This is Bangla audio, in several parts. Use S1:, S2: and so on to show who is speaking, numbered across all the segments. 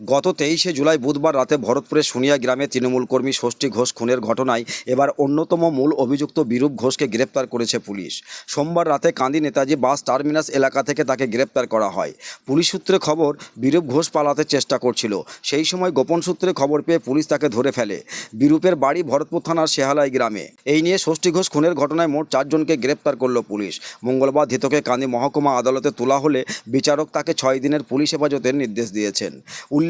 S1: গত তেইশে জুলাই বুধবার রাতে ভরতপুরের সুনিয়া গ্রামে তৃণমূল কর্মী ষষ্ঠী ঘোষ খুনের ঘটনায় এবার অন্যতম মূল অভিযুক্ত বিরূপ ঘোষকে গ্রেপ্তার করেছে পুলিশ। সোমবার রাতে কান্দি নেতাজি বাস টার্মিনাস এলাকা থেকে তাকে গ্রেপ্তার করা হয়। পুলিশ সূত্রে খবর, বিরূপ ঘোষ পালাতে চেষ্টা করছিল। সেই সময় গোপন সূত্রে খবর পেয়ে পুলিশ তাকে ধরে ফেলে। বিরূপের বাড়ি ভরতপুর থানার শেহালাই গ্রামে। এই নিয়ে ষষ্ঠী ঘোষ খুনের ঘটনায় মোট চারজনকে গ্রেপ্তার করল পুলিশ। মঙ্গলবার ধৃতকে কান্দি মহকুমা আদালতে তোলা হলে বিচারক তাকে ছয় দিনের পুলিশ হেফাজতের নির্দেশ দিয়েছেন।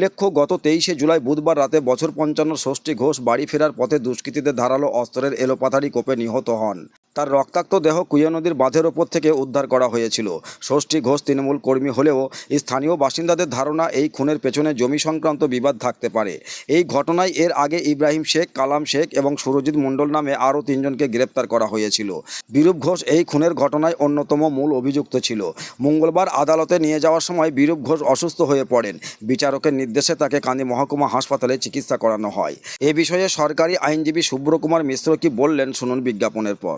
S1: উল্লেখ্য, গত তেইশে জুলাই বুধবার রাতে বছর পঞ্চান্ন ষষ্ঠী ঘোষ বাড়ি ফেরার পথে দুষ্কৃতীদের ধারালো অস্ত্রের এলোপাথারি কোপে নিহত হন। তার রক্তাক্ত দেহ কুয়া নদীর বাঁধের ওপর থেকে উদ্ধার করা হয়েছিল। ষষ্ঠী ঘোষ তৃণমূল কর্মী হলেও স্থানীয় বাসিন্দাদের ধারণা এই খুনের পেছনে জমি সংক্রান্ত বিবাদ থাকতে পারে। এই ঘটনায় এর আগে ইব্রাহিম শেখ, কালাম শেখ এবং সুরজিৎ মণ্ডল নামে আরও তিনজনকে গ্রেপ্তার করা হয়েছিল। বিরূপ ঘোষ এই খুনের ঘটনায় অন্যতম মূল অভিযুক্ত ছিল। মঙ্গলবার আদালতে নিয়ে যাওয়ার সময় বিরূপ ঘোষ অসুস্থ হয়ে পড়েন। বিচারকের নির্দেশে তাকে কান্দি মহকুমা হাসপাতালে চিকিৎসা করানো হয়। এ বিষয়ে সরকারি আইনজীবী সুব্রকুমার মিশ্র কি বললেন, শুনুন বিজ্ঞাপনের পর।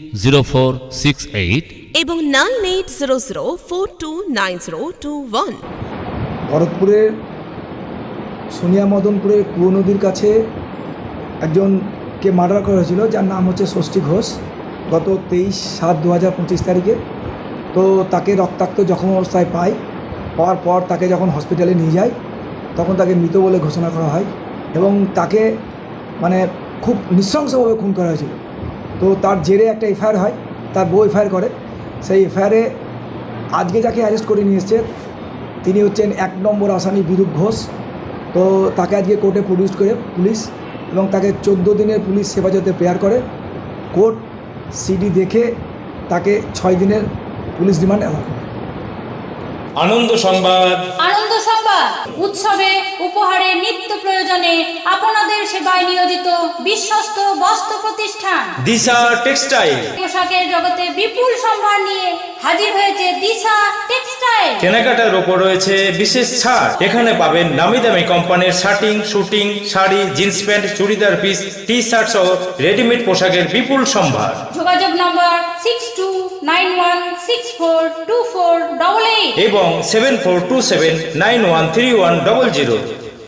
S2: zero four six eight
S3: এবং nine eight zero zero four two nine zero two one
S4: ভরতপুরের Sonia মদনপুরের কুয়ো নদীর কাছে একজনকে মার্ডার করা হয়েছিল যার নাম হচ্ছে ষষ্ঠী ঘোষ গত তেইশ সাত দু হাজার পঁচিশ তারিখে। তো তাকে রক্তাক্ত জখম অবস্থায় পায় পাওয়ার পর তাকে যখন হসপিটালে নিয়ে যায় তখন তাকে মৃত বলে ঘোষণা করা হয় এবং তাকে মানে খুব নৃশংসভাবে খুন করা হয়েছিল। তো তার জেরে একটা এফআইআর হয় তার বউ এফআইআর করে। সেই এফআইআরে আজকে যাকে অ্যারেস্ট করে নিয়ে এসছে তিনি হচ্ছেন এক নম্বর আসামি বিরূপ ঘোষ। তো তাকে আজকে কোর্টে প্রডিউস করে পুলিশ এবং তাকে চোদ্দ দিনের পুলিশ হেফাজতে প্রেয়ার করে। কোর্ট সিডি দেখে তাকে ছয় দিনের পুলিশ রিমান্ড অ্যালাউ করে।
S5: আনন্দ সংবাদ।
S6: আনন্দ সংবাদ উৎসবে উপহারে নিত্য প্রয়োজনে আপনাদের সেবায় নিয়োজিত বিশ্বস্ত বস্ত্র প্রতিষ্ঠান।
S5: দিশা টেক্সটাইল।
S6: পোশাকের জগতে বিপুল সম্ভার নিয়ে হাজির হয়েছে দিশা টেক্সটাইল।
S5: কেনাকাটার ওপর রয়েছে বিশেষ ছাড়। এখানে পাবেন নামি দামি কোম্পানির shirting suiting sari jeans pant churidar piece T shirt সহ রেডিমেড পোশাকের বিপুল সম্ভার।
S6: যোগাযোগ number six two nine one six four two four double eight
S5: এবং seven four two seven nine one three one double zero